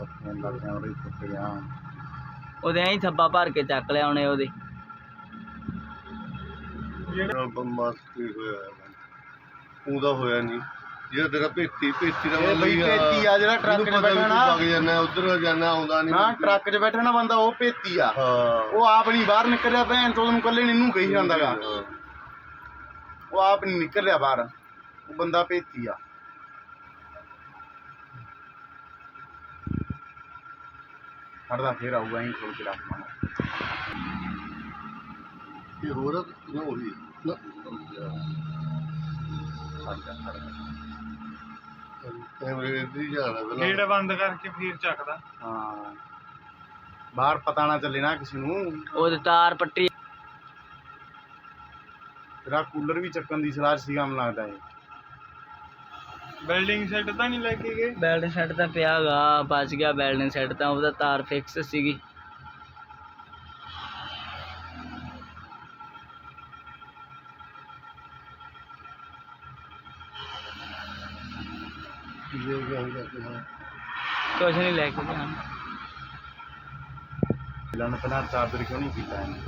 ਲੱਗ ਉਹਦੇ ਟੁੱਟ ਗਿਆ। ਉਹਦੇ ਐਂ ਹੀ ਥੱਬਾ ਭਰ ਕੇ ਚੱਕ ਲਿਆ ਉਹਨੇ ਉਹਦੇ। ਜਿਹੜਾ ਬੰਮਾ ਕੀ ਹੋਇਆ ਉਹਦਾ ਹੋਇਆ ਨਹੀਂ। ਜਿਹੜਾ ਤੇਰਾ ਭੇਤੀ ਭੇਤੀ ਦਾ ਇਹ ਮਤਲਬ ਬਈ ਹੀ ਭੇਤੀ ਆ ਜਿਹੜਾ ਟਰੱਕ 'ਚ ਬੈਠਾ ਨਾ। ਲੱਗ ਜਾਂਦਾ ਉਧਰ ਜਾਂਦਾ ਆਉਂਦਾ ਨਹੀਂ। ਨਾ ਟਰੱਕ 'ਚ ਬੈਠਾ ਨਾ ਬੰਦਾ ਉਹ ਭੇਤੀ ਆ। ਉਹ ਆਪ ਨਹੀਂ ਬਾਹਰ ਨਿਕਲ ਰਿਹਾ ਭੈਣ ਤੋਂ ਉਹਨੂੰ ਕੱਲੇ ਨੂੰ ਕਹੀ ਜਾਂਦਾਗਾ। ਹਾਂ। ਉਹ ਆਪ ਨਹੀਂ ਨਿਕਲ ਰਿਹਾ ਬਾਹਰ। ਉਹ ਬੰਦਾ ਭੇਤੀ ਆ। ਹੜਦਾ ਫੇਰ ਆਊਗਾ ਅਸੀਂ ਖੋਲ ਕੇ ਰੱਖਣਾ ਇਹ ਹੋਰ ਨਾ ਉਹੀ ਨਾ। ਕੈਮਰੇ ਦੀ ਜਾਣਾ ਗੇਟ ਪਹਿਲਾਂ ਬੰਦ ਕਰਕੇ ਫਿਰ ਚੱਕਦਾ। ਹਾਂ। ਬਾਹਰ ਪਤਾ ਨਾ ਚੱਲੇ ਨਾ ਕਿਸੇ ਨੂੰ। ਉਹਦੇ ਤਾਰ ਪੱਟੀ ਤੇਰਾ ਕੂਲਰ ਵੀ ਚੱਕਣ ਦੀ ਸਲਾਹ ਸੀਗਾ ਮੈਨੂੰ ਲੱਗਦਾ ਇਹ। ਬਿਲਡਿੰਗ ਸੈੱਟ ਤਾਂ ਨਹੀਂ ਲੈ ਕੇ ਗਏ? ਬੈਲਟ ਸੈੱਟ ਤਾਂ ਪਿਆਗਾ ਬਚ ਗਿਆ ਬੈਲਟ ਸੈੱਟ ਤਾਂ ਉਹਦਾ ਤਾਰ ਫਿਕਸ ਸੀਗੀ। ਹਾਂ। ਕੁਛ ਨਹੀਂ ਲੈ ਕੇ ਜਾਣਾ ਪਹਿਲਾਂ ਚਾਰਜਰ ਕਿਉਂ ਨਹੀਂ ਕੀਤਾ ਇਹਨੇ?